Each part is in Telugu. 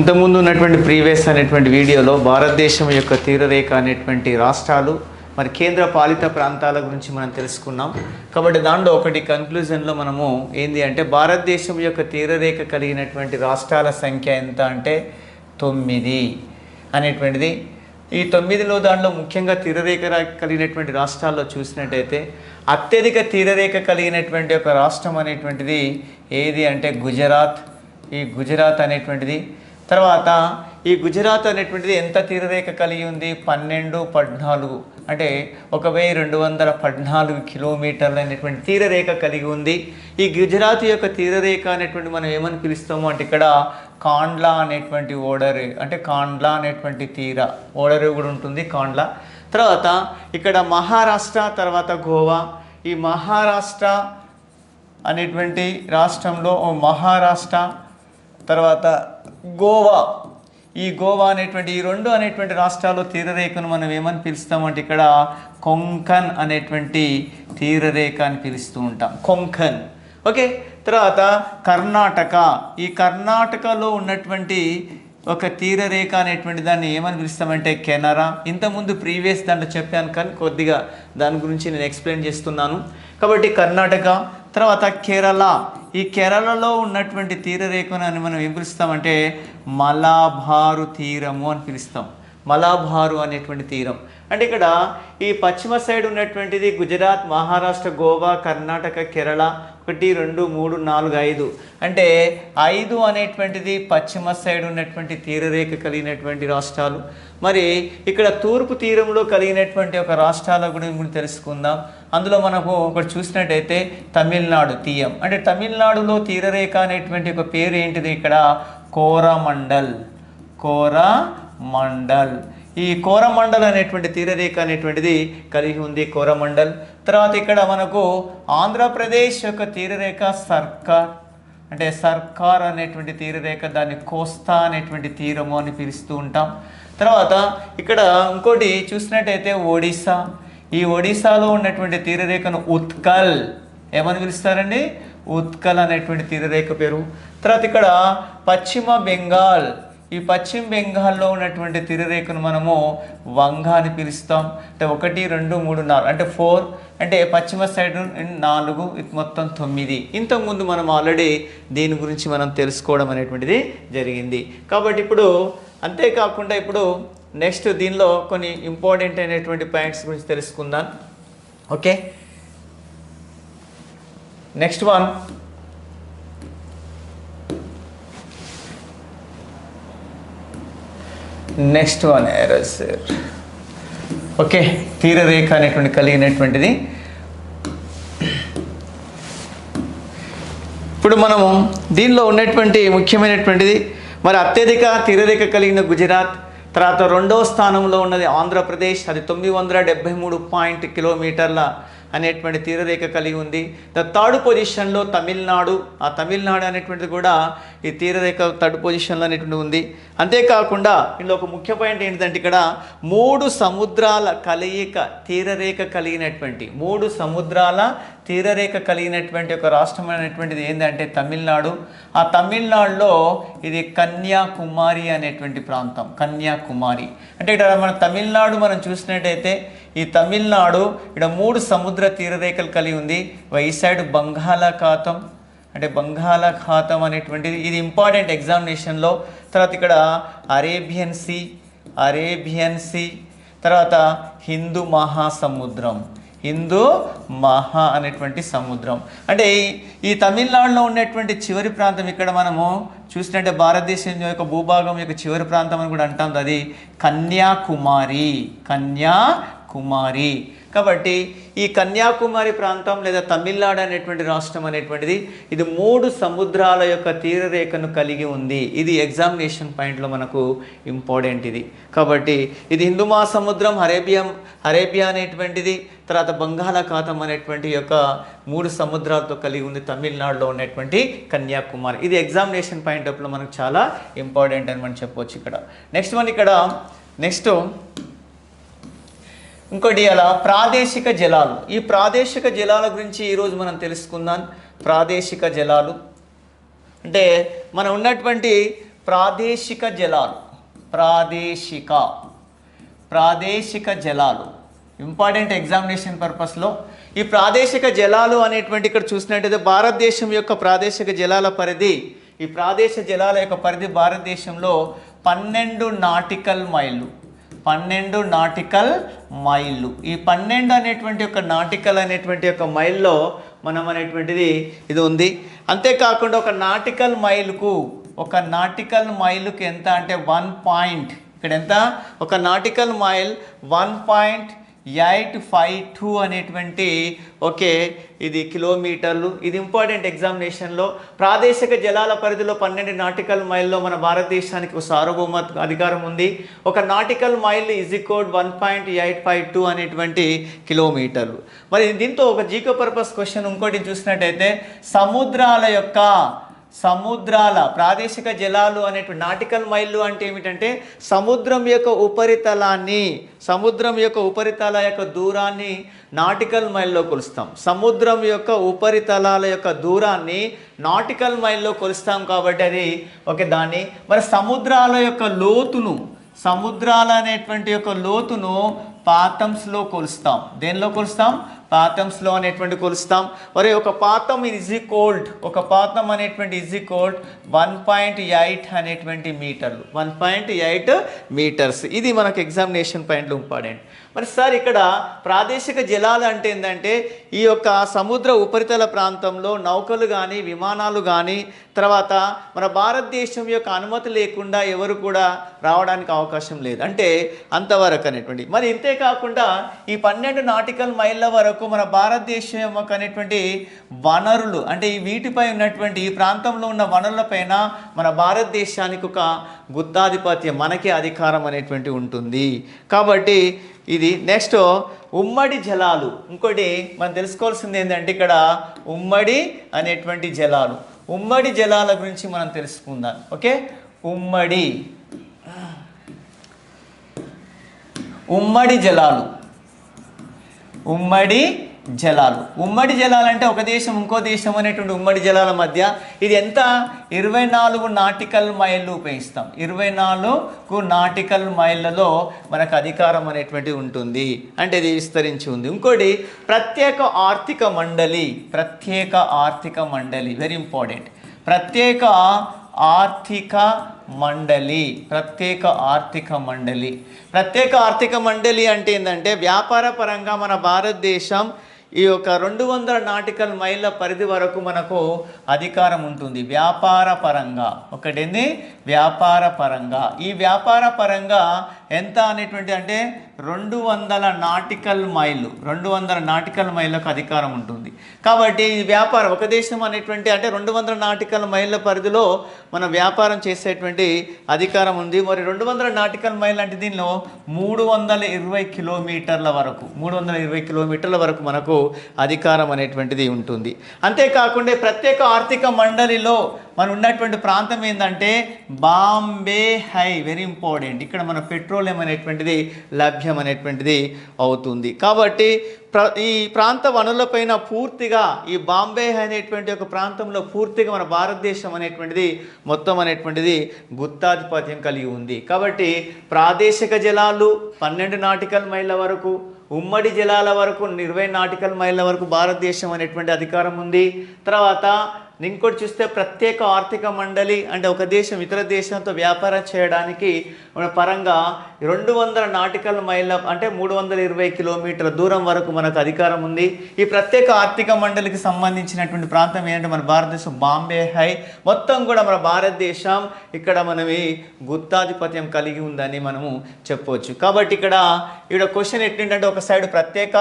ఇంతకుముందు ఉన్నటువంటి ప్రీవియస్ అనేటువంటి వీడియోలో భారతదేశం యొక్క తీరరేఖ అనేటువంటి రాష్ట్రాలు మరి కేంద్ర పాలిత ప్రాంతాల గురించి మనం తెలుసుకున్నాం. కాబట్టి దాంట్లో ఒకటి కన్క్లూజన్లో మనము ఏంది అంటే భారతదేశం యొక్క తీరరేఖ కలిగినటువంటి రాష్ట్రాల సంఖ్య ఎంత అంటే తొమ్మిది అనేటువంటిది. ఈ తొమ్మిదిలో దాంట్లో ముఖ్యంగా తీరరేఖ కలిగినటువంటి రాష్ట్రాల్లో చూసినట్టయితే అత్యధిక తీరరేఖ కలిగినటువంటి ఒక రాష్ట్రం అనేటువంటిది ఏది అంటే గుజరాత్. ఈ గుజరాత్ అనేటువంటిది తర్వాత ఈ గుజరాత్ అనేటువంటిది ఎంత తీరరేఖ కలిగి ఉంది? పన్నెండు పద్నాలుగు. అంటే ఒక వెయ్యి రెండు వందల పద్నాలుగు కిలోమీటర్లు అనేటువంటి తీరరేఖ కలిగి ఉంది. ఈ గుజరాత్ యొక్క తీరరేఖ అనేటువంటి మనం ఏమని పిలుస్తాము? అంటే ఇక్కడ కాండ్లా అనేటువంటి ఓడరే అంటే కాండ్లా అనేటువంటి తీర ఓడరు కూడా ఉంటుంది కాండ్లా. తర్వాత ఇక్కడ మహారాష్ట్ర తర్వాత గోవా. ఈ మహారాష్ట్ర అనేటువంటి రాష్ట్రంలో ఓ మహారాష్ట్ర తర్వాత గోవా. ఈ గోవా అనేటువంటి ఈ రెండు అనేటువంటి రాష్ట్రాల్లో తీరరేఖను మనం ఏమని పిలుస్తామంటే ఇక్కడ కొంకన్ అనేటువంటి తీరరేఖ అని పిలుస్తూ ఉంటాం. కొంకన్. ఓకే? తర్వాత కర్ణాటక. ఈ కర్ణాటకలో ఉన్నటువంటి ఒక తీరరేఖ అనేటువంటి దాన్ని ఏమని పిలుస్తామంటే కెనరా. ఇంతకుముందు ప్రీవియస్ దాంట్లో చెప్పాను కానీ కొద్దిగా దాని గురించి నేను ఎక్స్ప్లెయిన్ చేస్తున్నాను. కాబట్టి కర్ణాటక తర్వాత కేరళ. ఈ కేరళలో ఉన్నటువంటి తీరరేఖను అని మనం ఏం పిలుస్తామంటే మలాభారు తీరము అని పిలుస్తాం. మలాభారు అనేటువంటి తీరం. అంటే ఇక్కడ ఈ పశ్చిమ సైడ్ ఉన్నటువంటిది గుజరాత్ మహారాష్ట్ర గోవా కర్ణాటక కేరళ ఒకటి రెండు మూడు నాలుగు ఐదు. అంటే ఐదు అనేటువంటిది పశ్చిమ సైడ్ ఉన్నటువంటి తీరరేఖ కలిగినటువంటి రాష్ట్రాలు. మరి ఇక్కడ తూర్పు తీరంలో కలిగినటువంటి ఒక రాష్ట్రాల గురించి తెలుసుకుందాం. అందులో మనకు ఒకటి చూసినట్టయితే తమిళనాడు తీయం. అంటే తమిళనాడులో తీరరేఖ అనేటువంటి ఒక పేరు ఏంటిది ఇక్కడ? కోరమండల్. కోరమండల్. ఈ కోరమండల్ అనేటువంటి తీరరేఖ అనేటువంటిది కలిగి ఉంది కోరమండల్. తర్వాత ఇక్కడ మనకు ఆంధ్రప్రదేశ్ యొక్క తీరరేఖ సర్కార్. అంటే సర్కార్ అనేటువంటి తీరరేఖ దాన్ని కోస్తా అనేటువంటి తీరము అని పిలుస్తూ ఉంటాం. తర్వాత ఇక్కడ ఇంకోటి చూసినట్టయితే ఒడిశా. ఈ ఒడిశాలో ఉన్నటువంటి తీరరేఖను ఉత్కల్. ఏమని పిలుస్తారండి? ఉత్కల్ అనేటువంటి తీరరేఖ పేరు. తర్వాత ఇక్కడ పశ్చిమ బెంగాల్. ఈ పశ్చిమ బెంగాల్లో ఉన్నటువంటి తిరిరేఖను మనము వంగ అని పిలుస్తాం. అంటే ఒకటి రెండు మూడు నాలుగు అంటే ఫోర్ అంటే పశ్చిమ సైడ్ నాలుగు ఇది మొత్తం తొమ్మిది. ఇంతకుముందు మనం ఆల్రెడీ దీని గురించి మనం తెలుసుకోవడం అనేటువంటిది జరిగింది. కాబట్టి ఇప్పుడు అంతేకాకుండా ఇప్పుడు నెక్స్ట్ దీనిలో కొన్ని ఇంపార్టెంట్ అయినటువంటి పాయింట్స్ గురించి తెలుసుకుందాం. Okay? Next one. Next one ఎరస్ okay తీరరేఖ అనేటువంటి కలిగినటువంటిది. ఇప్పుడు మనము దీనిలో ఉన్నటువంటి ముఖ్యమైనటువంటిది మరి అత్యధిక తీరరేఖ కలిగిన గుజరాత్ తర్వాత రెండవ స్థానంలో ఉన్నది ఆంధ్రప్రదేశ్ అది తొమ్మిది వందల డెబ్బై మూడు పాయింట్ కిలోమీటర్ల అనేటువంటి తీరరేఖ కలిగి ఉంది. ద థర్డ్ పొజిషన్లో తమిళనాడు ఆ తమిళనాడు అనేటువంటిది కూడా ఈ తీరరేఖ థర్డ్ పొజిషన్లో అనేటువంటి ఉంది. అంతేకాకుండా ఇందులో ఒక ముఖ్య పాయింట్ ఏంటంటే ఇక్కడ మూడు సముద్రాల కలయిక తీరరేఖ కలిగినటువంటి మూడు సముద్రాల తీరరేఖ కలిగినటువంటి ఒక రాష్ట్రం అనేటువంటిది ఏంటంటే తమిళనాడు. ఆ తమిళనాడులో ఇది కన్యాకుమారి అనేటువంటి ప్రాంతం కన్యాకుమారి. అంటే ఇక్కడ మన తమిళనాడు మనం చూసినట్టయితే ఈ తమిళనాడు ఇక్కడ మూడు సముద్ర తీరరేఖలు కలిగి ఉంది. ఈ సైడ్ బంగాళాఖాతం అంటే బంగాళాఖాతం అనేటువంటిది ఇది ఇంపార్టెంట్ ఎగ్జామినేషన్లో. తర్వాత ఇక్కడ అరేబియన్ సీ అరేబియన్ సీ తర్వాత హిందూ మహాసముద్రం హిందూ మహా అనేటువంటి సముద్రం. అంటే ఈ- తమిళనాడులో ఉన్నటువంటి చివరి ప్రాంతం ఇక్కడ మనము చూసినట్టే భారతదేశం యొక్క భూభాగం యొక్క చివరి ప్రాంతం అని కూడా అంటాం. అది కన్యాకుమారి కన్యాకుమారి. కుమారి కాబట్టి ఈ కన్యాకుమారి ప్రాంతం లేదా తమిళనాడు అనేటువంటి రాష్ట్రం అనేటువంటిది ఇది మూడు సముద్రాల యొక్క తీరరేఖను కలిగి ఉంది. ఇది ఎగ్జామినేషన్ పాయింట్లో మనకు ఇంపార్టెంట్ ఇది. కాబట్టి ఇది హిందూ మహాసముద్రం అరేబియా అరేబియా అనేటువంటిది తర్వాత బంగాళాఖాతం అనేటువంటి యొక్క మూడు సముద్రాలతో కలిగి ఉంది తమిళనాడులో ఉన్నటువంటి కన్యాకుమారి. ఇది ఎగ్జామినేషన్ పాయింట్ ఆఫ్లో మనకు చాలా ఇంపార్టెంట్ అని మనం చెప్పవచ్చు ఇక్కడ. నెక్స్ట్ వన్ ఇక్కడ నెక్స్ట్ ఇంకోటి అలా ప్రాదేశిక జలాలు. ఈ ప్రాదేశిక జలాల గురించి ఈరోజు మనం తెలుసుకుందాం. ప్రాదేశిక జలాలు. అంటే మనం ఉన్నటువంటి ప్రాదేశిక జలాలు. ప్రాదేశిక. ప్రాదేశిక జలాలు. ఇంపార్టెంట్ ఎగ్జామినేషన్ పర్పస్లో ఈ ప్రాదేశిక జలాలు అనేటువంటి ఇక్కడ చూసినట్టయితే భారతదేశం యొక్క ప్రాదేశిక జలాల పరిధి ఈ ప్రాదేశిక జలాల యొక్క పరిధి భారతదేశంలో పన్నెండు నాటికల్ మైళ్ళు. పన్నెండు నాటికల్ మైళ్ళు. ఈ పన్నెండు అనేటువంటి యొక్క నాటికల్ అనేటువంటి ఒక మైల్లో మనం అనేటువంటిది ఇది ఉంది. అంతేకాకుండా ఒక నాటికల్ మైలుకు ఒక నాటికల్ మైలుకు ఎంత అంటే వన్ పాయింట్. ఇక్కడ ఎంత? ఒక nautical mile one point eight five two అనేటువంటి ఓకే ఇది కిలోమీటర్లు. ఇది ఇంపార్టెంట్ ఎగ్జామినేషన్లో. ప్రాదేశిక జలాల పరిధిలో పన్నెండు నాటికల్ మైల్లో మన భారతదేశానికి ఒక సార్వభౌమ అధికారం ఉంది. ఒక nautical mile is code one point eight five two అనేటువంటి కిలోమీటర్లు. మరి దీంతో ఒక జీకో పర్పస్ క్వశ్చన్ ఇంకోటి చూసినట్టయితే సముద్రాల యొక్క సముద్రాల ప్రాదేశిక జలాలు అనేటువంటి నాటికల్ మైళ్ళు అంటే ఏమిటంటే సముద్రం యొక్క ఉపరితలాన్ని సముద్రం యొక్క ఉపరితల యొక్క దూరాన్ని నాటికల్ మైల్లో కొలుస్తాం. సముద్రం యొక్క ఉపరితలాల యొక్క దూరాన్ని నాటికల్ మైల్లో కొలుస్తాం కాబట్టి అది ఓకే దాన్ని మరి సముద్రాల యొక్క లోతును సముద్రాల అనేటువంటి యొక్క లోతును పాతంస్లో కొలుస్తాం. దేనిలో కొలుస్తాం? పాతంస్లో అనేటువంటి కొలుస్తాం. మరి ఒక పాతం ఈజ్ కోల్డ్ ఒక పాతం అనేటువంటి is cold one point eight అనేటువంటి మీటర్లు వన్ పాయింట్ ఎయిట్ మీటర్స్ ఇది మనకు ఎగ్జామినేషన్ పాయింట్లు ఇంపార్టెంట్ మరి సార్ ఇక్కడ ప్రాదేశిక జలాలు అంటే ఏంటంటే ఈ యొక్క సముద్ర ఉపరితల ప్రాంతంలో నౌకలు కానీ విమానాలు కానీ తర్వాత మన భారతదేశం యొక్క అనుమతి లేకుండా ఎవరు కూడా రావడానికి అవకాశం లేదు. అంటే అంతవరకు అనేటువంటి. మరి ఇంతే కాకుండా ఈ పన్నెండు నాటికల్ మైళ్ళ వరకు మన భారతదేశం యొక్క అనేటువంటి వనరులు అంటే ఈ వీటిపై ఉన్నటువంటి ఈ ప్రాంతంలో ఉన్న వనరులపైన మన భారతదేశానికి ఒక గుత్తాధిపత్యం మనకే అధికారం అనేటువంటి ఉంటుంది. కాబట్టి ఇది నెక్స్ట్ ఉమ్మడి జలాలు. ఇంకోటి మనం తెలుసుకోవాల్సింది ఏంటంటే ఇక్కడ ఉమ్మడి అనేటువంటి జలాలు. ఉమ్మడి జలాల గురించి మనం తెలుసుకుందాం. ఓకే? ఉమ్మడి. ఉమ్మడి జలాలు. ఉమ్మడి జలాలు. ఉమ్మడి జలాలు అంటే ఒక దేశం ఇంకో దేశం అనేటువంటి ఉమ్మడి జలాల మధ్య ఇది ఎంత? ఇరవై నాలుగు నాటికల్ మైళ్ళు ఉపయోగిస్తాం. ఇరవై నాలుగు నాటికల్ మైళ్ళలో మనకు అధికారం అనేటువంటి ఉంటుంది. అంటే ఇది విస్తరించి ఉంది. ఇంకోటి ప్రత్యేక ఆర్థిక మండలి. ప్రత్యేక ఆర్థిక మండలి వెరీ ఇంపార్టెంట్ ప్రత్యేక ఆర్థిక మండలి. ప్రత్యేక ఆర్థిక మండలి. ప్రత్యేక ఆర్థిక మండలి అంటే ఏంటంటే వ్యాపార పరంగా మన భారతదేశం ఈ యొక్క రెండు వందల నాటికల్ మైళ్ళ పరిధి వరకు మనకు అధికారం ఉంటుంది. వ్యాపార పరంగా. ఒకటేంది? వ్యాపార పరంగా. ఈ వ్యాపార పరంగా ఎంత అనేటువంటి అంటే రెండు వందల నాటికల్ మైళ్ళు రెండు వందల నాటికల్ మైళ్ళకు అధికారం ఉంటుంది. కాబట్టి వ్యాపారం ఒక దేశం అనేటువంటి అంటే రెండు వందల నాటికల్ మైళ్ళ పరిధిలో మన వ్యాపారం చేసేటువంటి అధికారం ఉంది. మరి రెండు వందల నాటికల్ మైల్ అంటే దీనిలో మూడు వందల ఇరవై కిలోమీటర్ల వరకు మూడు వందల ఇరవై కిలోమీటర్ల వరకు మనకు అధికారం అనేటువంటిది ఉంటుంది. అంతేకాకుండా ప్రత్యేక ఆర్థిక మండలిలో మనం ఉన్నటువంటి ప్రాంతం ఏంటంటే బాంబే హై వెరీ ఇంపార్టెంట్ ఇక్కడ మన పెట్రోలియం అనేటువంటిది లభ్యం అనేటువంటిది అవుతుంది. కాబట్టి ప్ర ఈ ప్రాంత వనరులపైన పూర్తిగా ఈ బాంబే హై అనేటువంటి ఒక ప్రాంతంలో పూర్తిగా మన భారతదేశం అనేటువంటిది మొత్తం అనేటువంటిది గుత్తాధిపత్యం కలిగి ఉంది. కాబట్టి ప్రాదేశిక జలాలు పన్నెండు నాటికల్ మైళ్ళ వరకు ఉమ్మడి జలాల వరకు ఇరవై నాటికల్ మైళ్ళ వరకు భారతదేశం అనేటువంటి అధికారం ఉంది. తర్వాత ఇంకోటి చూస్తే ప్రత్యేక ఆర్థిక మండలి అంటే ఒక దేశం ఇతర దేశంతో వ్యాపారం చేయడానికి మన పరంగా రెండు వందల నాటికల్ మైళ్ళ అంటే మూడు వందల ఇరవై కిలోమీటర్ల దూరం వరకు మనకు అధికారం ఉంది. ఈ ప్రత్యేక ఆర్థిక మండలికి సంబంధించినటువంటి ప్రాంతం ఏంటంటే మన భారతదేశం బాంబే హై. మొత్తం కూడా మన భారతదేశం ఇక్కడ మనవి గుత్తాధిపత్యం కలిగి ఉందని మనము చెప్పవచ్చు. కాబట్టి ఇక్కడ ఇక్కడ క్వశ్చన్ ఎట్లుందంటే ఒక సైడ్ ప్రత్యేక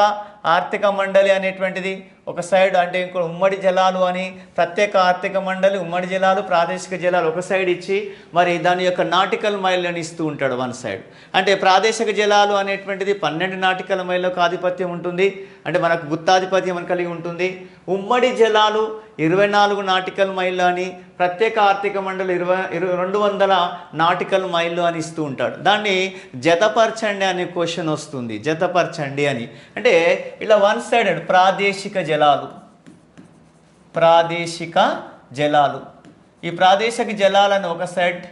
ఆర్థిక మండలి అనేటువంటిది ఒక సైడ్ అంటే ఇంకో ఉమ్మడి జలాలు అని ప్రత్యేక ఆర్థిక మండలి ఉమ్మడి జలాలు ప్రాదేశిక జలాలు ఒక సైడ్ ఇచ్చి మరి దాని యొక్క నాటికల్ మైళ్ళని ఇస్తూ ఉంటాడు వన్ సైడ్. అంటే ప్రాదేశిక జలాలు అనేటువంటిది పన్నెండు నాటికల్ మైళ్ళకు ఆధిపత్యం ఉంటుంది. అంటే మనకు గుత్తాధిపత్యం అని కలిగి ఉంటుంది. ఉమ్మడి జలాలు ఇరవై నాలుగు నాటికల్ మైళ్ళు అని ప్రత్యేక ఆర్థిక మండలి ఇరవై ఇరవై రెండు వందల నాటికల్ మైళ్ళు అని ఇస్తూ ఉంటాడు. దాన్ని జతపరచండి అనే క్వశ్చన్ వస్తుంది. జతపరచండి అని. అంటే ఇలా వన్ సైడెడ్ ప్రాదేశిక జలాలు. ప్రాదేశిక జలాలు. ఈ ప్రాదేశిక జలాలను ఒక సైడ్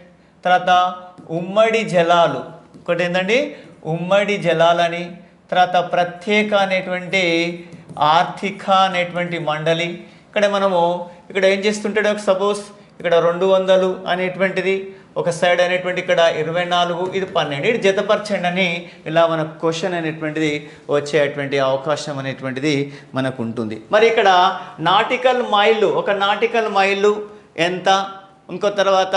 తర్వాత ఉమ్మడి జలాలు. ఒకటి ఏంటండి ఉమ్మడి జలాలని తర్వాత ప్రత్యేక అనేటువంటి ఆర్థిక అనేటువంటి మండలి. ఇక్కడ మనము ఇక్కడ ఏం చేస్తుంటాడు? సపోజ్ ఇక్కడ రెండు వందలు అనేటువంటిది ఒక సైడ్ అనేటువంటి ఇక్కడ ఇరవై నాలుగు ఇది పన్నెండు. ఇది జతపరచండి అని ఇలా మన క్వశ్చన్ అనేటువంటిది వచ్చేటువంటి అవకాశం అనేటువంటిది మనకు ఉంటుంది మరి ఇక్కడ నాటికల్ మైళ్ళు ఒక నాటికల్ మైళ్ళు ఎంత? ఇంకో తర్వాత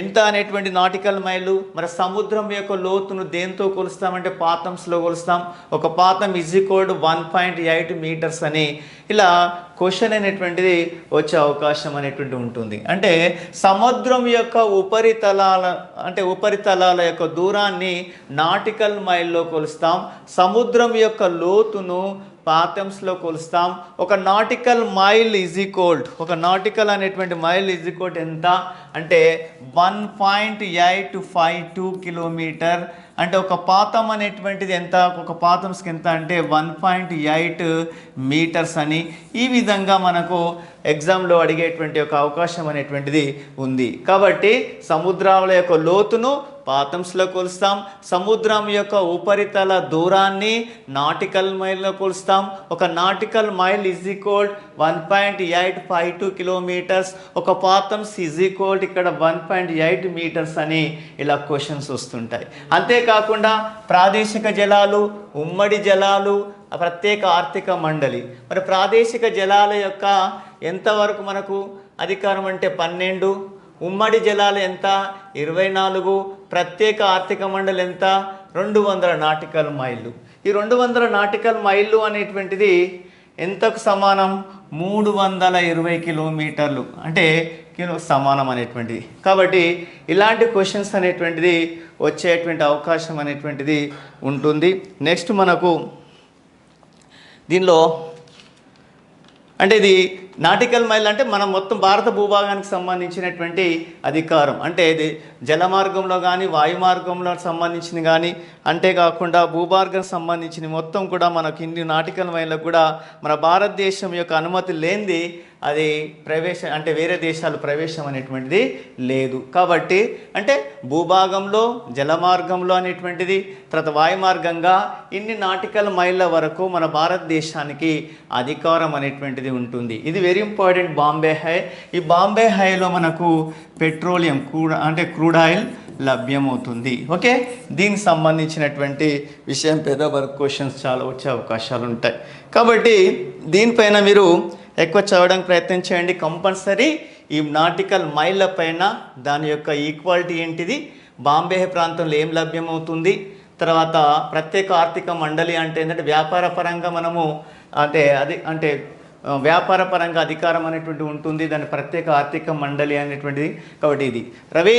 ఎంత అనేటువంటి నాటికల్ మైలు మరి సముద్రం యొక్క లోతును దేంతో కొలుస్తామంటే పాతంస్లో కొలుస్తాం. ఒక fathom is one point eight metres అని ఇలా క్వశ్చన్ అనేటువంటిది వచ్చే అవకాశం అనేటువంటి ఉంటుంది. అంటే సముద్రం యొక్క ఉపరితలాల అంటే ఉపరితలాల యొక్క దూరాన్ని నాటికల్ మైల్లో కొలుస్తాం. సముద్రం యొక్క లోతును పాథమ్స్లో కొలుస్తాం. ఒక నాటికల్ మైల్ ఈజ్ ఈక్వల్డ్ ఒక నాటికల్ అనేటువంటి మైల్ ఈజ్ ఈక్వల్డ్ ఎంత? అంటే one point eight five two kilometre. అంటే ఒక పాతం అనేటువంటిది ఎంత? ఒక పాతంస్కి ఎంత అంటే వన్ పాయింట్ ఎయిట్ మీటర్స్ అని. ఈ విధంగా మనకు ఎగ్జామ్లో అడిగేటువంటి ఒక అవకాశం అనేటువంటిది ఉంది. కాబట్టి సముద్రాల యొక్క లోతును పాతంస్లో కొలుస్తాం. సముద్రం యొక్క ఉపరితల దూరాన్ని నాటికల్ మైల్లో కొలుస్తాం. ఒక nautical mile is equal one point eight five two kilometres ఒక పాతంస్ ఈజ్ ఈక్వల్ ఇక్కడ వన్ పాయింట్ ఎయిట్ మీటర్స్ అని ఇలా క్వశ్చన్స్ వస్తుంటాయి. అంతేకాకుండా ప్రాదేశిక జలాలు ఉమ్మడి జలాలు ప్రత్యేక ఆర్థిక మండలి. మరి ప్రాదేశిక జలాల యొక్క ఎంతవరకు మనకు అధికారం అంటే పన్నెండు? ఉమ్మడి జలాలు ఎంత? ఇరవై నాలుగు. ప్రత్యేక ఆర్థిక మండలి ఎంత? రెండు వందల నాటికల్ మైళ్ళు. ఈ రెండు వందల నాటికల్ మైళ్ళు అనేటువంటిది ఎంతకు సమానం? మూడు వందల ఇరవై కిలోమీటర్లు. అంటే కిలో సమానం అనేటువంటిది. కాబట్టి ఇలాంటి క్వశ్చన్స్ అనేటువంటిది వచ్చేటువంటి అవకాశం అనేటువంటిది ఉంటుంది. నెక్స్ట్ మనకు దీనిలో అంటే ఇది నాటికల్ మైల్ అంటే మనం మొత్తం భారత భూభాగానికి సంబంధించినటువంటి అధికారం. అంటే ఇది జల మార్గంలో కానీ వాయు మార్గంలో సంబంధించింది కానీ అంతేకాకుండా భూభాగం సంబంధించిన మొత్తం కూడా మనకి ఇన్ని నాటికల్ మైళ్ళకు కూడా మన భారతదేశం యొక్క అనుమతి లేనిది అది ప్రవేశం అంటే వేరే దేశాలు ప్రవేశం అనేటువంటిది లేదు. కాబట్టి అంటే భూభాగంలో జలమార్గంలో అనేటువంటిది తర్వాత వాయుమార్గంగా ఇన్ని నాటికల్ మైళ్ళ వరకు మన భారతదేశానికి అధికారం అనేటువంటిది ఉంటుంది. ఇది వెరీ ఇంపార్టెంట్ బాంబే హై ఈ బాంబే హైలో మనకు పెట్రోలియం క్రూడ్ అంటే క్రూడ్ ఆయిల్ లభ్యమవుతుంది. ఓకే దీనికి సంబంధించినటువంటి విషయం పెద్ద వర్క్ క్వశ్చన్స్ చాలా వచ్చే అవకాశాలు ఉంటాయి. కాబట్టి దీనిపైన మీరు ఎక్కువ చదవడానికి ప్రయత్నం చేయండి. కంపల్సరీ ఈ నాటికల్ మైళ్ళ పైన దాని యొక్క ఈక్వాలిటీ ఏంటిది? బాంబే ప్రాంతంలో ఏం లభ్యమవుతుంది? తర్వాత ప్రత్యేక ఆర్థిక మండలి అంటే ఏంటంటే వ్యాపార పరంగా మనము అంటే అది అంటే వ్యాపార పరంగా అధికారం అనేటువంటి ఉంటుంది దాని ప్రత్యేక ఆర్థిక మండలి అనేటువంటిది కాబట్టి ఇది. రవి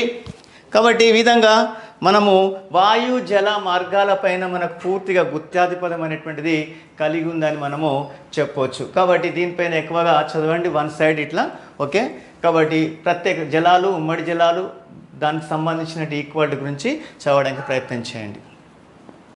కాబట్టి ఈ విధంగా మనము వాయు జల మార్గాలపైన మనకు పూర్తిగా గుత్యాధిపదం అనేటువంటిది కలిగి ఉందని మనము చెప్పవచ్చు కాబట్టి దీనిపైన ఎక్కువగా చదవండి వన్ సైడ్ ఇట్లా ఓకే? కాబట్టి ప్రత్యేక జలాలు ఉమ్మడి జలాలు దానికి సంబంధించిన ఈక్వాలిటీ గురించి చదవడానికి ప్రయత్నం చేయండి.